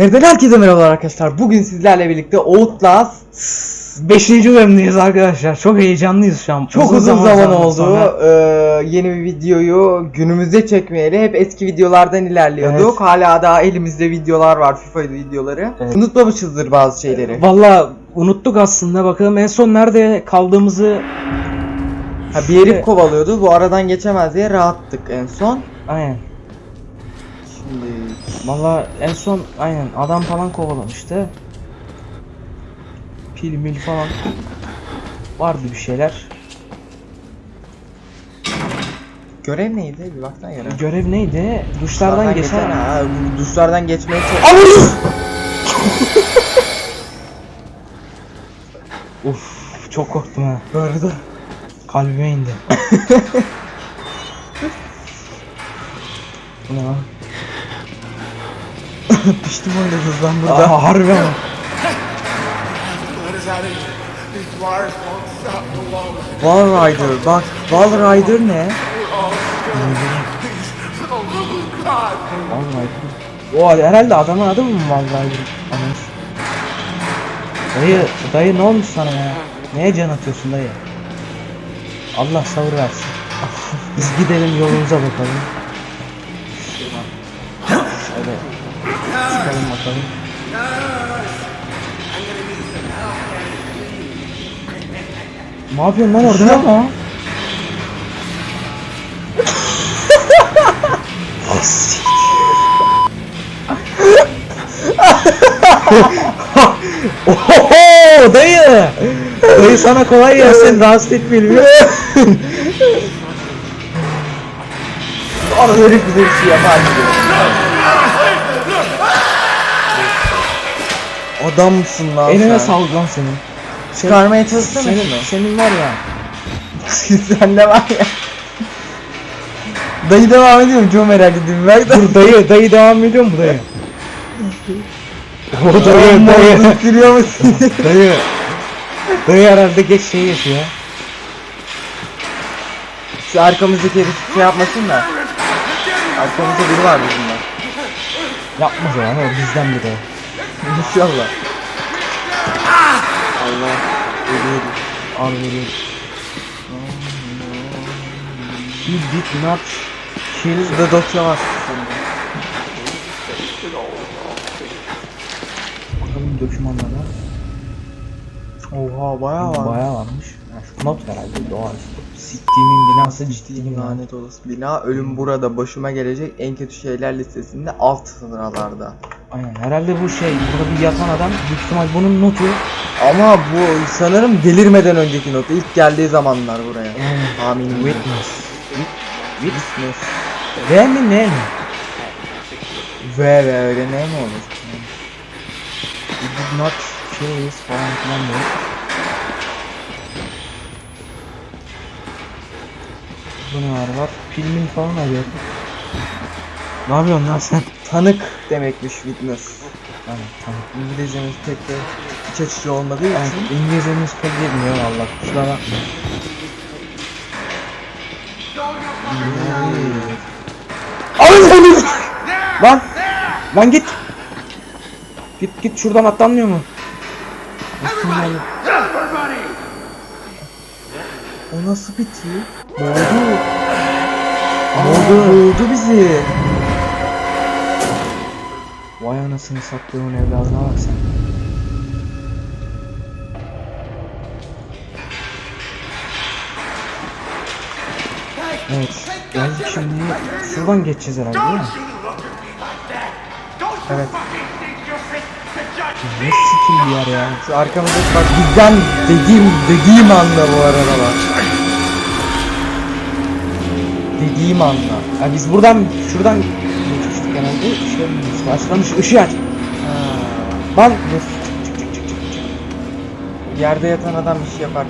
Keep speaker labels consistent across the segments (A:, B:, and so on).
A: Nereden herkese merhabalar arkadaşlar. Bugün sizlerle birlikte Outlast 5. bölümdeyiz arkadaşlar. Çok heyecanlıyız şu an.
B: Çok uzun zaman, oldu.
A: sonra.
B: Ee, yeni bir videoyu günümüzde çekmeyeli hep eski videolardan ilerliyorduk.
A: Evet.
B: Hala daha elimizde videolar var FIFA videoları.
A: Evet.
B: Unutmamışızdır bazı şeyleri.
A: Valla unuttuk aslında. Bakalım en son nerede kaldığımızı.
B: Ha, bir herif kovalıyordu. Bu aradan geçemez diye rahattık en son.
A: Aynen.
B: Şimdi
A: Valla en son aynen adam falan kovalamıştı. Pil mil falan. Vardı bir şeyler.
B: görev neydi? Bir baktan yana.
A: Görev neydi? Duşlardan geçer.
B: Ha, bu duşlardan geçmeye çok...
A: Uf çok korktum ha. Bu arada kalbime indi. Bu ne lan?
B: Piştim öyle hızlan burada.
A: Aa, harbi ama.
C: Wall.
B: Wall Rider. Bak Wall Rider ne?
C: God.
A: Vallahi. O herhalde adamın adı mı vallahi? Anam. Dayı, dayı ne olmuş sana ya? Neye can atıyorsun dayı? Allah sabır versin. Biz gidelim yolumuza bakalım. Şöyle çıkalım bakalım. Ne yapıyorsun lan orada?
B: ama.
A: Oho dayı. Dayı sana kolay gelsin rahatsız etmeyelim.
B: Ara herif bize bir şey yapar Adamsın lan
A: Eline
B: sen.
A: sağlık lan senin.
B: Çıkarmaya çalışsana
A: Senin,
B: şunu.
A: senin var ya.
B: Sen de var ya. Dayı devam ediyor mu? Çok merak ediyorum. Da.
A: Dur dayı, dayı devam ediyor mu dayı? O dayı, dayı.
B: Sürüyor musun?
A: dayı. Dayı herhalde geç şey yaşıyor.
B: Şu arkamızdaki herif şey yapmasın da. Arkamızda biri var bizim de.
A: Yapmaz o lan o bizden biri.
B: İnşallah. Allah. Ölüyoruz.
A: Al veriyorum. He did not kill
B: Şurada dosya var.
A: Bakalım dokümanlara.
B: Oha bayağı var.
A: Bayağı varmış. Ya şu not herhalde doğaüstü. Siktiğimin binası ciddiyim lanet.
B: Lanet olası bina ölüm burada başıma gelecek en kötü şeyler listesinde alt sıralarda.
A: Aynen herhalde bu şey burada bir yatan adam büyük ihtimal bunun notu.
B: Ama bu sanırım delirmeden önceki notu ilk geldiği zamanlar buraya. Tahminim
A: Witness.
B: Witness.
A: V mi ne mi?
B: Ve ve öyle ne mi olur?
A: Did not kill falan filan diyor. Bu ne var var? Filmin falan arıyor. Ne yapıyorsun lan sen?
B: Tanık demekmiş witness.
A: Aynen tamam.
B: İngilizcemiz pek de iç açıcı olmadığı için.
A: İngilizcemiz pek yetmiyor valla kusura bakma. Alın Lan! Lan git! Git git şuradan atlanmıyor mu?
C: Everybody!
B: O nasıl bitiyor? Boğdu. Boğdu. Boğdu bizi.
A: Vay anasını sattığımın evladına bak sen. Evet, geldik şimdi. Şuradan geçeceğiz herhalde değil mi?
B: Evet.
A: Ne sikim bir yer ya.
B: Şu arkamızda bak bizden dediğim dediğim anda bu arada bak. Dediğim anda.
A: Ya biz buradan, şuradan geçmiştik herhalde. Şey, başlamış, ışığı aç. Lan!
B: Yerde yatan adam bir şey yapar.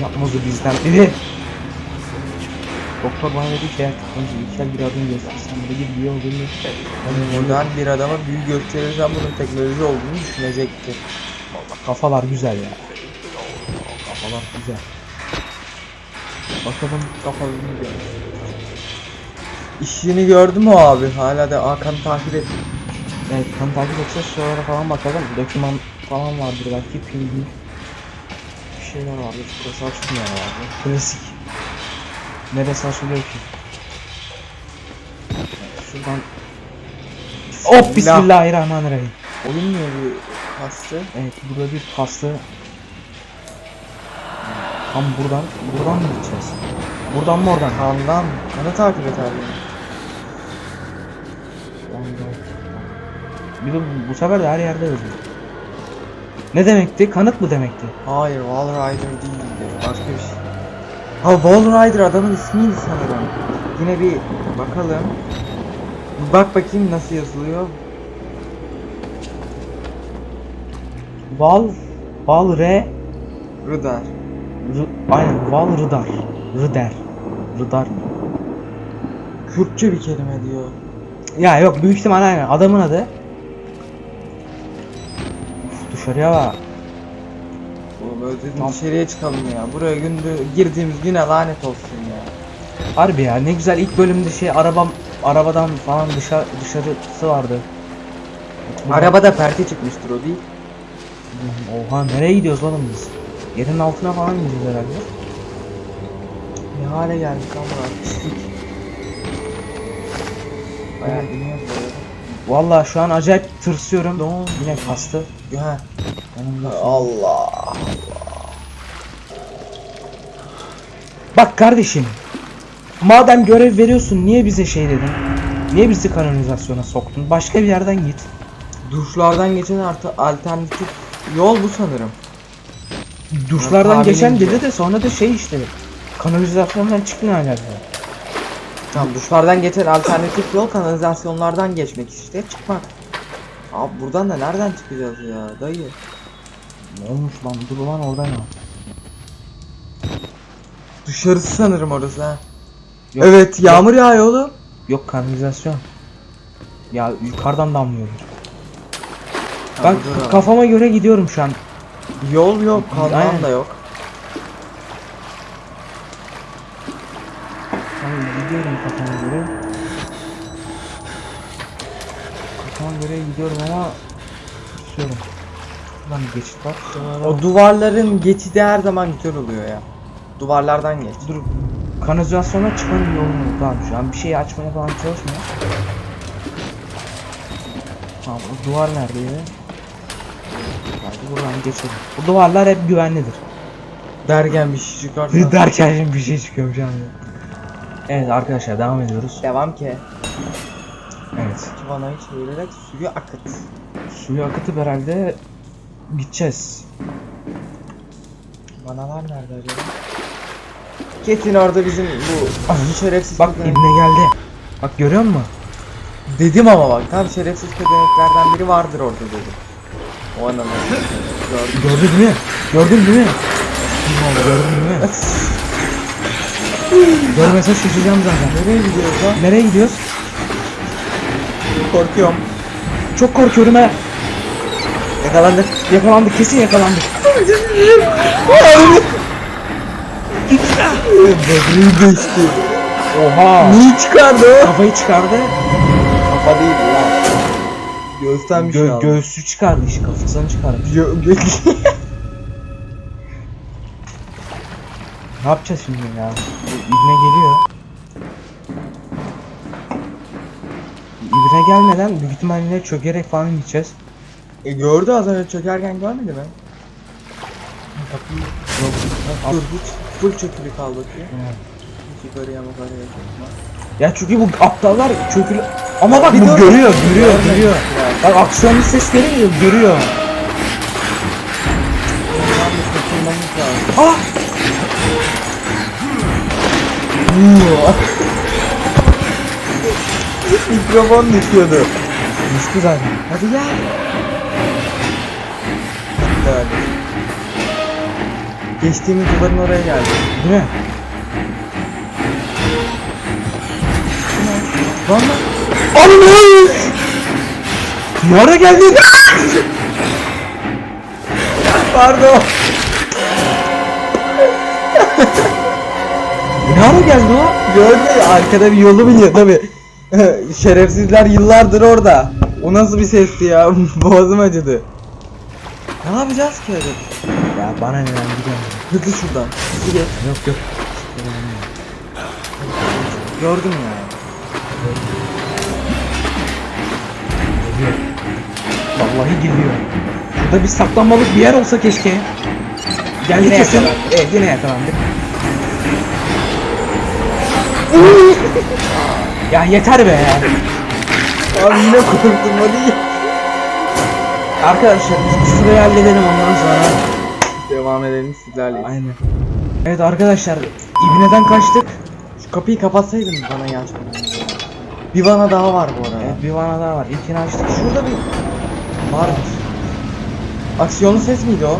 A: Yapmaz o bizden biri. Doktor bana dedi ki eğer tıklanıcı ilkel bir adım göstersen dedi bir yol bunu
B: Modern bir adama büyü gösterirsen bunun teknoloji olduğunu düşünecektir.
A: Kafalar güzel ya. Kafalar güzel.
B: Bakalım kafalı bir İşini gördü mü abi? Hala da Hakan'ı takip et.
A: Evet kanı takip edeceğiz. Şuralara falan bakalım. Doküman falan vardır belki. Pingvin. Bir şeyler vardır. Burası açılmıyor herhalde. Klasik. Neresi açılıyor ki? Şuradan Hop bismillahirrahmanirrahim.
B: Oyun niye bir kastı?
A: Evet burada bir kaslı Tam buradan buradan mı gideceğiz? Buradan mı oradan?
B: Kandan. Kanı takip et abi.
A: Bir de bu- sefer de her yerde yazıyor. Ne demekti? Kanıt mı demekti?
B: Hayır Wall Rider değildi. Başka bir şey. Ha Wall Rider adamın ismiydi sanırım. Yine bir bakalım. Bak bakayım nasıl yazılıyor.
A: Val Val Re
B: Rudar.
A: Aynen Val Rıdar. Rıder. Rıdar mı?
B: Kürtçe bir kelime diyor.
A: Ya yok büyük ihtimal aynen adamın adı. Uf, dışarıya bak.
B: Oğlum özledim
A: Tamam.
B: dışarıya çıkalım ya. Buraya gündü girdiğimiz güne lanet olsun ya.
A: Harbi ya ne güzel ilk bölümde şey arabam arabadan falan dışarı dışarısı vardı.
B: Arabada perte çıkmıştır o değil.
A: Oha nereye gidiyoruz oğlum biz? Yerin altına falan gideceğiz herhalde.
B: Ne hale geldik ama pislik. Bayağı iniyor.
A: Vallahi şu an acayip tırsıyorum.
B: Ne oldu?
A: Yine kastı.
B: Ha.
A: Yanımda.
B: Allah.
A: Bak kardeşim. Madem görev veriyorsun niye bize şey dedin? Niye bizi kanalizasyona soktun? Başka bir yerden git.
B: Duşlardan geçen artı alternatif yol bu sanırım.
A: Duşlardan
B: tahminim
A: geçen dedi de sonra da şey işte. Kanalizasyondan çıktın hala.
B: Tamam duşlardan geçen alternatif yol kanalizasyonlardan geçmek işte çıkmak. Abi buradan da nereden çıkacağız ya dayı?
A: Ne olmuş lan? Dur lan oradan ya.
B: Dışarısı sanırım orası ha.
A: Yok,
B: evet yağmur yağıyor oğlum.
A: Yok kanalizasyon. Ya yukarıdan damlıyordur.
B: Ha,
A: Ben
B: dur abi.
A: kafama göre gidiyorum şu an.
B: Yol yok, kanal da yok.
A: Ben gidiyorum kafama göre. Kafama göre gidiyorum ama tutuyorum. Bir geçit var.
B: O duvarların geçidi her zaman güzel oluyor ya. Duvarlardan geç.
A: Dur kanalizasyona çıkmanın yolunu tamam şu an bir şey açmaya falan çalışmıyor. Tamam o duvar neredeydi? Hadi buradan geçelim. Bu duvarlar hep güvenlidir.
B: Dergen bir şey çıkarsa.
A: Derken şimdi bir şey çıkıyor şu an. Evet arkadaşlar devam ediyoruz.
B: Devam ki.
A: Evet.
B: Vanayı çevirerek suyu akıt.
A: Suyu akıtıp herhalde gideceğiz.
B: Vanalar nerede acaba? Kesin orada bizim bu bu şerefsiz
A: Bak ibne geldi. Bak görüyor musun?
B: Dedim ama bak tam şerefsiz pezevenklerden biri vardır orada dedim. O. Gördüm.
A: Gördün mü? Gördün değil mi? Oldu gördün değil mi? Görmese şaşacağım zaten.
B: Nereye gidiyoruz lan?
A: Nereye gidiyoruz?
B: Korkuyorum.
A: Çok korkuyorum ha. Yakalandık. Yakalandık kesin yakalandık.
B: Böbreği geçti.
A: Oha.
B: Niye çıkardı?
A: Kafayı çıkardı.
B: Şey
A: Gö
B: aldı.
A: göğsü çıkardı işte kafasını çıkarmış.
B: Gö- gö-
A: Ne yapacağız şimdi ya? İbne geliyor. İbne gelmeden büyük ihtimalle çökerek falan gideceğiz.
B: e, gördü az önce çökerken görmedi mi?
A: Yok.
B: Dur hiç full çökülü kal bakayım. Hiç yukarıya yukarıya çökme.
A: Ya çünkü bu aptallar çökülü... Ama bak bu görüyor, görüyor, görüyor. Bak aksiyonlu ses geliyor, görüyor. Ah!
B: Mikrofon düşüyordu.
A: Düştü zaten.
B: Hadi gel. Evet. Geçtiğimiz duvarın oraya geldi.
A: Değil mi?
B: Lan.
A: Allah! Ne ara geldin?
B: Pardon.
A: Ne ara geldi o?
B: Gördün mü? Arkada bir yolu biliyor tabi. Şerefsizler yıllardır orada. O nasıl bir sesti ya? Boğazım acıdı. Ne yapacağız ki öyle?
A: Ya bana ne lan gidiyorum.
B: Hızlı şuradan. Hızlı geç.
A: Yok yok.
B: Gördüm ya.
A: Vallahi geliyor. Burada bir saklanmalık bir yer olsa keşke. Geldi
B: Yine
A: kesin.
B: yakalandık.
A: Evet yine yakalandık. ya yeter be.
B: Abi yine korktum hadi.
A: Arkadaşlar biz şurayı halledelim ondan sonra.
B: Devam edelim sizlerle.
A: Aynen. Evet arkadaşlar İbne'den kaçtık.
B: Şu kapıyı kapatsaydın bana iyi açmadan. Bir vana daha var bu arada.
A: Evet bir vana daha var. İlkini açtık.
B: Şurada bir varmış. Aksiyonlu ses miydi o?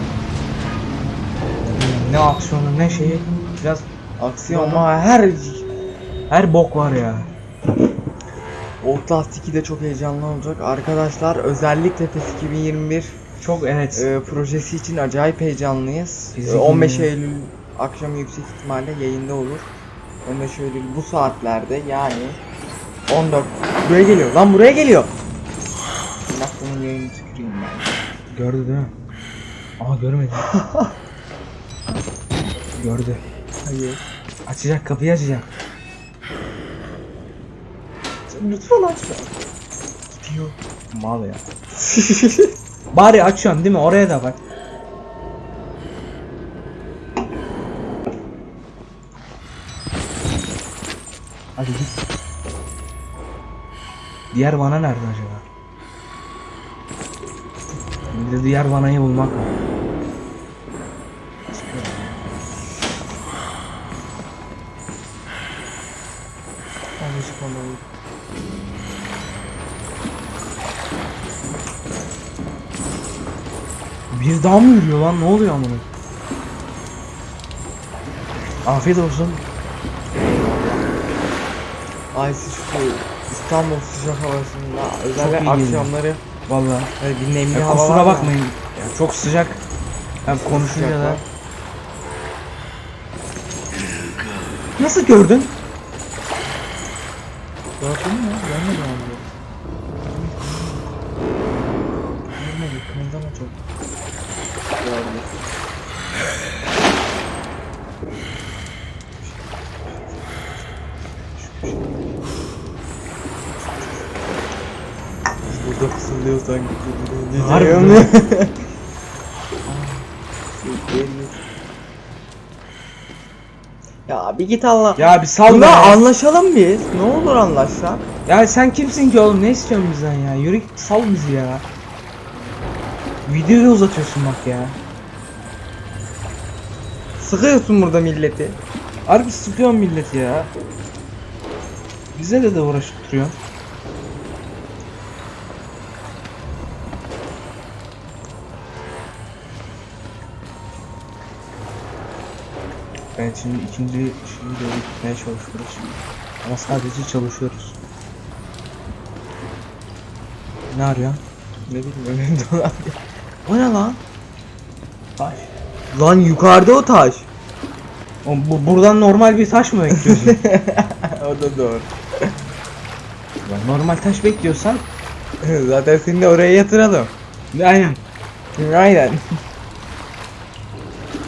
A: Ne aksiyonu ne şeyi. Biraz
B: Aksiyon
A: ama her her bok var ya.
B: Outlast 2 de çok heyecanlı olacak. Arkadaşlar özellikle PES 2021
A: Çok evet.
B: e, projesi için acayip heyecanlıyız.
A: Biz
B: E,
A: de
B: 15
A: bilmiyorum.
B: Eylül akşamı yüksek ihtimalle yayında olur. 15 Eylül bu saatlerde yani 14 buraya geliyor. Lan buraya geliyor. Aklımın yayını tüküreyim ben.
A: Gördü değil mi? Aa görmedi. Gördü.
B: Hayır.
A: Açacak kapıyı açacak.
B: Lütfen açma. Gidiyor.
A: Mal ya. Bari açıyorsun değil mi? Oraya da bak. Hadi git. Diğer vana nerede acaba? Bir de diğer vanayı bulmak var.
B: Onu.
A: Bir daha mı yürüyor lan? Ne oluyor amına? Afiyet olsun.
B: Ay şu İstanbul sıcak havasında özellikle
A: iyi geliyor.
B: akşamları
A: Vallahi.
B: böyle bir nemli
A: Ya
B: hava var
A: kusura
B: ya.
A: bakmayın. Ya çok sıcak. Hem konuşunca
B: Sıcak
A: da.
B: var.
A: Nasıl gördün?
B: Gördün mü? Görmedim onu. Fısıldıyor sanki.
A: Harbi mi?
B: Ya bir git Allah.
A: Ya bir sal be.
B: Bunda anlaşalım biz. Ne olur anlaşsak.
A: Ya sen kimsin ki oğlum? Ne istiyorsun bizden ya? Yürü git sal bizi ya. Videoyu uzatıyorsun bak ya.
B: Sıkıyorsun burada milleti.
A: Harbi sıkıyorsun milleti ya. Bize de de uğraşıp duruyorsun. Şimdi ikinci şeyi de gitmeye çalışıyoruz. Ama sadece çalışıyoruz. Ne arıyorsun?
B: Ne olan.
A: O ne lan? Taş.
B: Lan yukarıda o taş.
A: Oğlum bu, buradan normal bir taş mı bekliyorsun?
B: o da doğru.
A: Ya normal taş bekliyorsan
B: Zaten seni de oraya yatıralım.
A: aynen.
B: Aynen.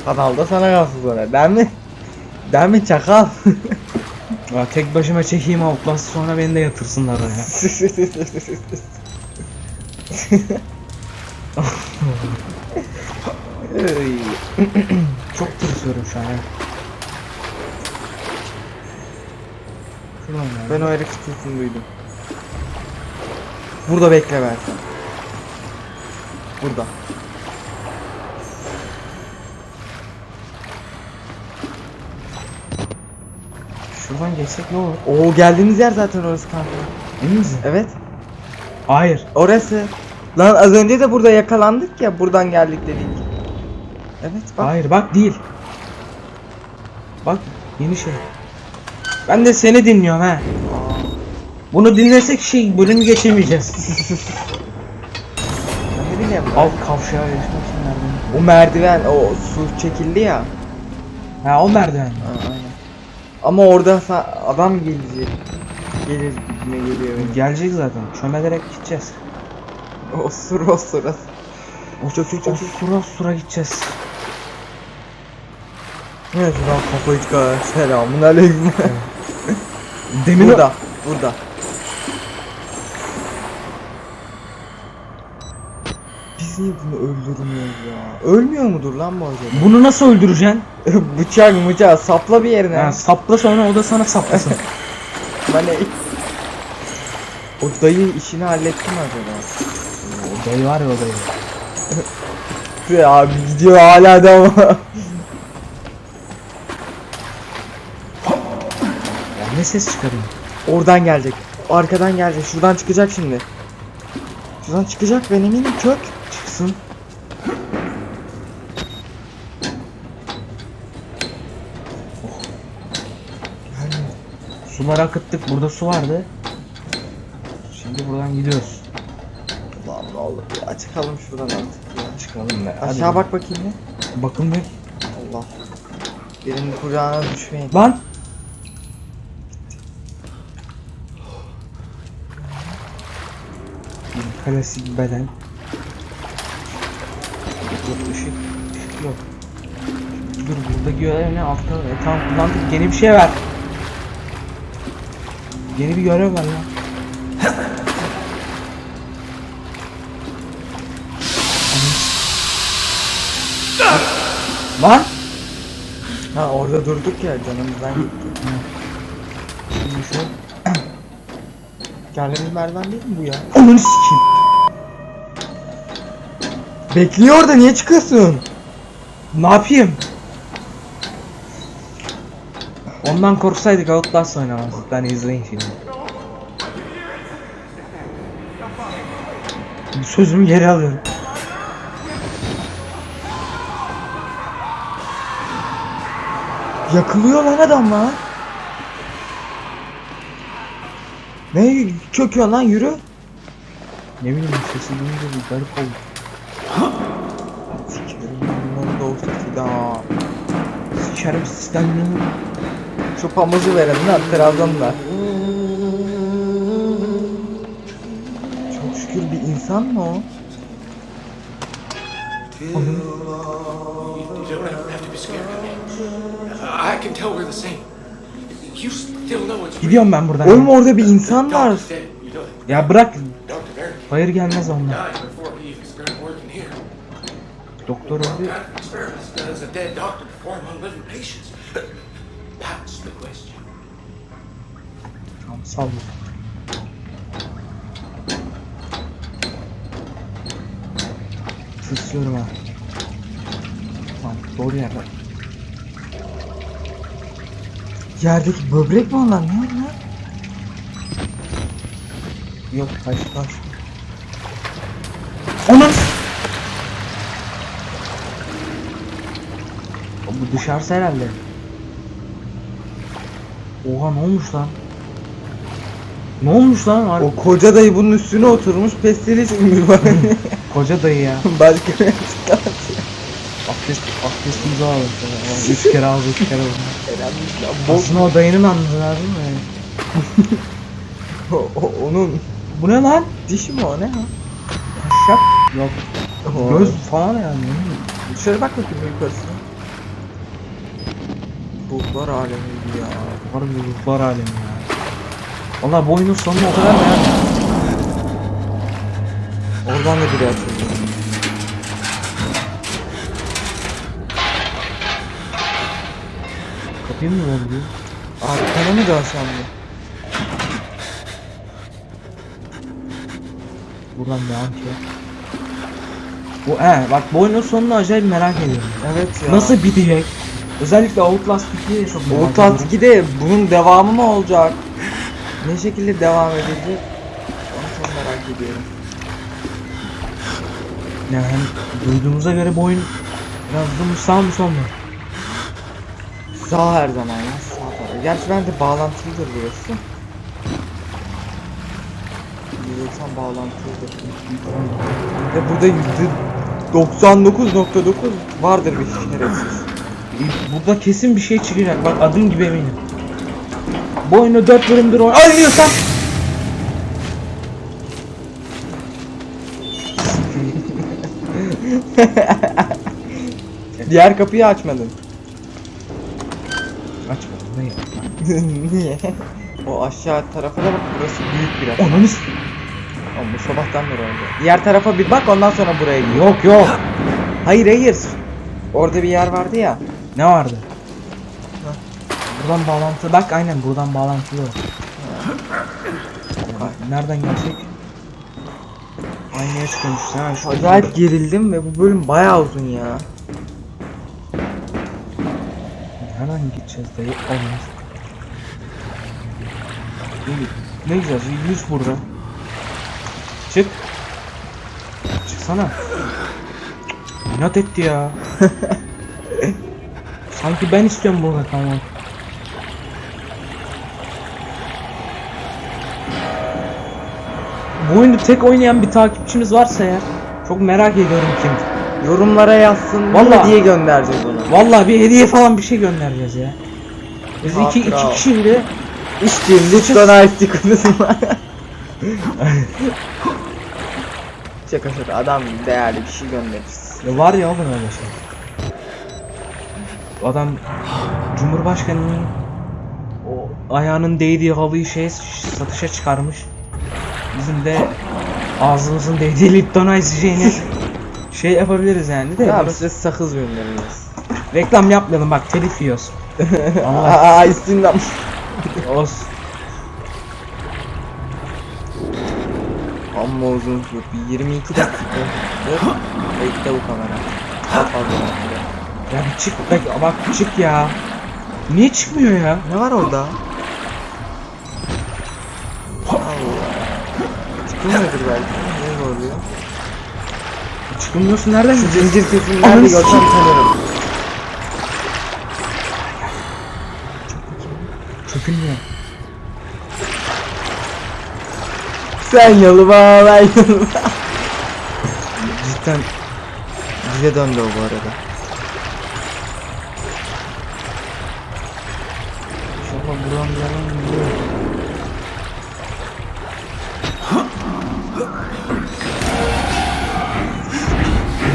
B: Kanalda sana kalsın sonra. Ben mi? Ben mi çakal?
A: Ya tek başıma çekeyim Outlast sonra beni de yatırsınlar.
B: Ey.
A: Çok tırsıyorum şu an ya. Şuradan ya.
B: ben o herif sesini duydum. Burada bekle Berkan. Burada.
A: Şuradan geçsek ne olur?
B: Oo geldiğimiz yer zaten orası kanka.
A: Emin misin?
B: Evet.
A: Hayır.
B: Orası. Lan az önce de burada yakalandık ya buradan geldik dedik. Evet bak.
A: Hayır bak değil. Bak yeni şey. Ben de seni dinliyorum ha.
B: Aa.
A: Bunu dinlesek şey bölümü geçemeyeceğiz.
B: Ben ne bileyim.
A: Al kavşağa geçmek için nereden?
B: O merdiven o su çekildi ya.
A: Ha o merdiven.
B: Aynen. Ama orada adam gelecek. Gelir gibime geliyor benim.
A: Gelecek zaten. Çömelerek gideceğiz.
B: Osur osur.
A: O çok çok çok sura sura gideceğiz.
B: Evet şuradan kafayı çıkar. Selamun aleyküm.
A: Demin
B: burada. Burada. Biz niye bunu öldürmüyoruz ya? Ölmüyor mudur lan bu acaba?
A: Bunu nasıl öldüreceksin?
B: Bıçak mıçak sapla bir yerine.
A: Ha, sapla sonra o da sana saplasın.
B: Ben de... O dayı işini halletti mi acaba?
A: o dayı var ya o dayı.
B: Abi gidiyor hala da ama.
A: Ya ne ses çıkarıyor?
B: Oradan gelecek. Arkadan gelecek. Şuradan çıkacak şimdi. Şuradan çıkacak ben eminim kök.
A: Çıksın. Suları akıttık. Burada su vardı. Şimdi buradan gidiıyoruz.
B: Allah ne olur ya çıkalım şuradan artık ya.
A: Çıkalım be. Hadi
B: Aşağı bak bakayım ne?
A: Bakın bir.
B: Allah. Birinin kucağına düşmeyin.
A: Lan. Bir Klasik beden. Yok ışık. Işık yok. Dur burada görev ne altta e, tamam kullandık yeni bir şey ver. Yeni bir görev ver lan. Lan!
B: Ha orada durduk ya canımızdan gitti.
A: Şimdi şu
B: Geldiğimiz merdiven değil mi bu ya?
A: Onun sikeyim.
B: Bekliyor orada niye çıkıyorsun?
A: Ne yapayım? Ondan korksaydık Outlast oynamazdık. Lan izleyin şimdi. Sözümü geri alıyorum.
B: Yakılıyor lan adam lan. Ne çöküyor lan yürü.
A: Ne bileyim sesi duyunca bir garip oldu.
B: Sikerim bunları da olsa daha.
A: Sikerim sistemini.
B: Şu pamuzu verelim lan Trabzon'da. Çok şükür bir insan mı o?
C: You don't have to be scared of me. I can tell we're the same. You still know it's real.
A: Gidiyorum ben buradan.
B: Oğlum orada bir insan var.
A: Ya bırak. Hayır gelmez
C: here.
A: Doktor öldü. Ol. Tırsıyorum ha. Tamam doğru yerde.
B: Yerdeki böbrek mi onlar ne onlar?
A: Yok taş taş. Onun. Bu dışarısı herhalde. Oha ne olmuş lan? Ne olmuş lan? Harbi-
B: O koca dayı bunun üstüne oturmuş pestil içmiyor bak.
A: Koca dayı ya.
B: Başka bir
A: Abdest, abdestimizi aldık. Üç kere aldı, üç kere aldı.
B: Bok
A: Aslında o dayının anladı lazım mı?
B: o, o- onun
A: Bu ne lan?
B: dişi mi o ne ha?
A: Şak. Yok.
B: Göz
A: Göz falan yani. ne bileyim.
B: Dışarı bak bakayım yukarısına. Ruhlar alemiydi ya.
A: Harbi ruhlar alemi ya. Valla bu oyunun sonunu o kadar beğendim.
B: Oradan da biri atıldı.
A: Kapıyı mı vurdu?
B: Arkana mı dönsem mi?
A: Buradan devam ki. Bu he bak bu oyunun sonunu acayip merak ediyorum.
B: Evet ya.
A: Nasıl bitecek? Özellikle Outlast 2'yi çok merak
B: Outlast
A: ediyorum.
B: 2'de bunun devamı mı olacak? Ne şekilde devam edecek? Onu çok merak ediyorum.
A: Yani duyduğumuza göre bu oyun biraz da sağ mı son mu?
B: Sağ her zaman ya sağ taraf. Gerçi bence bağlantılıdır burası. Biliyorsam bağlantılıdır. Ve burada yüzde 99.9 vardır bir şerefsiz.
A: Burada kesin bir şey çıkacak bak adım gibi eminim. Bu oyunu 4 bölümdür oyn- oynuyorsan
B: Diğer kapıyı açmadın.
A: Açmadım ne?
B: Niye? O aşağı tarafa da bak burası büyük biraz.
A: Ananı s-
B: Oğlum bu sabahtan beri oldu. Diğer tarafa bir bak ondan sonra buraya gir.
A: Yok yok.
B: Hayır hayır. Orada bir yer vardı ya.
A: Ne vardı? Buradan bağlantı. Bak aynen buradan bağlantılı. Nereden gelsek? Aynaya ha. Şu
B: Acayip gerildim ve bu bölüm bayağı uzun ya.
A: Nereden gideceğiz dayı? Olmaz. Ne güzel. Yüz burada. Çık. Çıksana. İnat etti ya. Sanki ben istiyorum burada tamam. Bu oyunu tek oynayan bir takipçimiz varsa eğer çok merak ediyorum kim.
B: Yorumlara yazsın
A: Vallahi.
B: diye göndereceğiz onu.
A: Vallahi bir hediye falan bir şey göndereceğiz ya. Biz iki, iki
B: Hatıra.
A: kişiydi.
B: İçtiğim lütfen ice konusunda. şaka şaka adam değerli bir şey göndeririz.
A: Ya var ya oğlum öyle şey. Adam Cumhurbaşkanının o ayağının değdiği halıyı şey satışa çıkarmış. Bizim de ağzımızın değdiği Lipton Ice şeyini şey yapabiliriz yani de.
B: Ya
A: burası-
B: size sakız göndeririz.
A: reklam yapmayalım bak telif yiyoruz.
B: Aa istinden.
A: olsun.
B: Amma uzun sürdü. Bir 22 dakika. Bekle bu kamera. Fazla bekle.
A: Ya bir çık bak, bak çık ya. Niye çıkmıyor ya?
B: Ne var orada? Çıkılmıyordur belki. Ne oluyor?
A: Çıkmıyorsun nereden
B: Şu zincir
A: Ananı
B: nerede görsem tanırım.
A: Çökülmüyor.
B: Sen yalıma ben yalıma.
A: Cidden
B: Bize döndü o bu arada.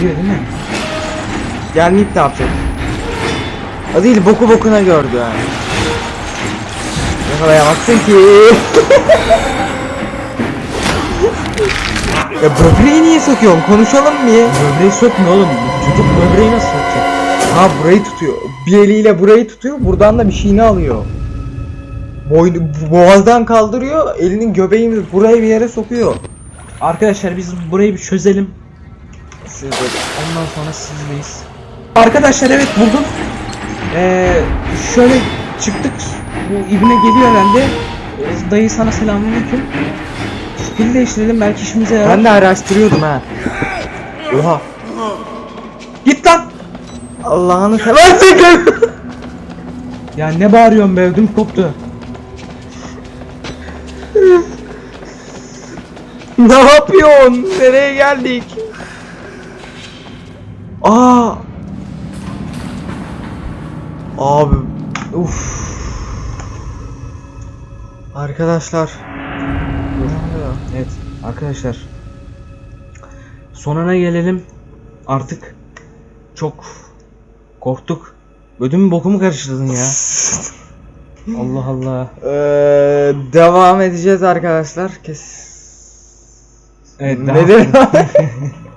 A: Gidiyor değil mi?
B: Gelmeyip ne yapacak? O değil boku bokuna gördü yani. Yakalayamazsın ki. ya böbreği niye sokuyorsun? Konuşalım mı?
A: Böbreği sokmuyor oğlum. Çocuk böbreği nasıl sokacak?
B: Ha burayı tutuyor. Bir eliyle burayı tutuyor. Buradan da bir şeyini alıyor. Boynu, boğazdan kaldırıyor. Elinin göbeğini buraya bir yere sokuyor.
A: Arkadaşlar biz burayı bir çözelim.
B: Siz de
A: Ondan sonra sizdeyiz. Arkadaşlar evet buldum. Ee, şöyle çıktık. Bu ibne geliyor herhalde. Ee, Dayı sana selamünaleyküm. Pil değiştirelim belki işimize yarar.
B: Ben de araştırıyordum ha. Oha.
A: Git lan!
B: Allah'ını seversen.
A: Ya ne bağırıyorsun be ödüm koptu.
B: ne yapıyorsun? Nereye geldik? Aa. Abi. Uf. Arkadaşlar. Ne?
A: Evet arkadaşlar. Sonuna gelelim. Artık çok korktuk. Ödümü bokumu karıştırdın ya. Allah Allah.
B: Ee, devam edeceğiz arkadaşlar. Kes.
A: Evet,
B: Ne
A: devam-
B: devam?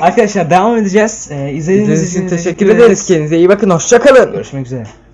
A: Arkadaşlar devam edeceğiz. Ee, izlediğiniz için
B: teşekkür ederiz. Kendinize iyi bakın. Hoşçakalın.
A: Görüşmek üzere.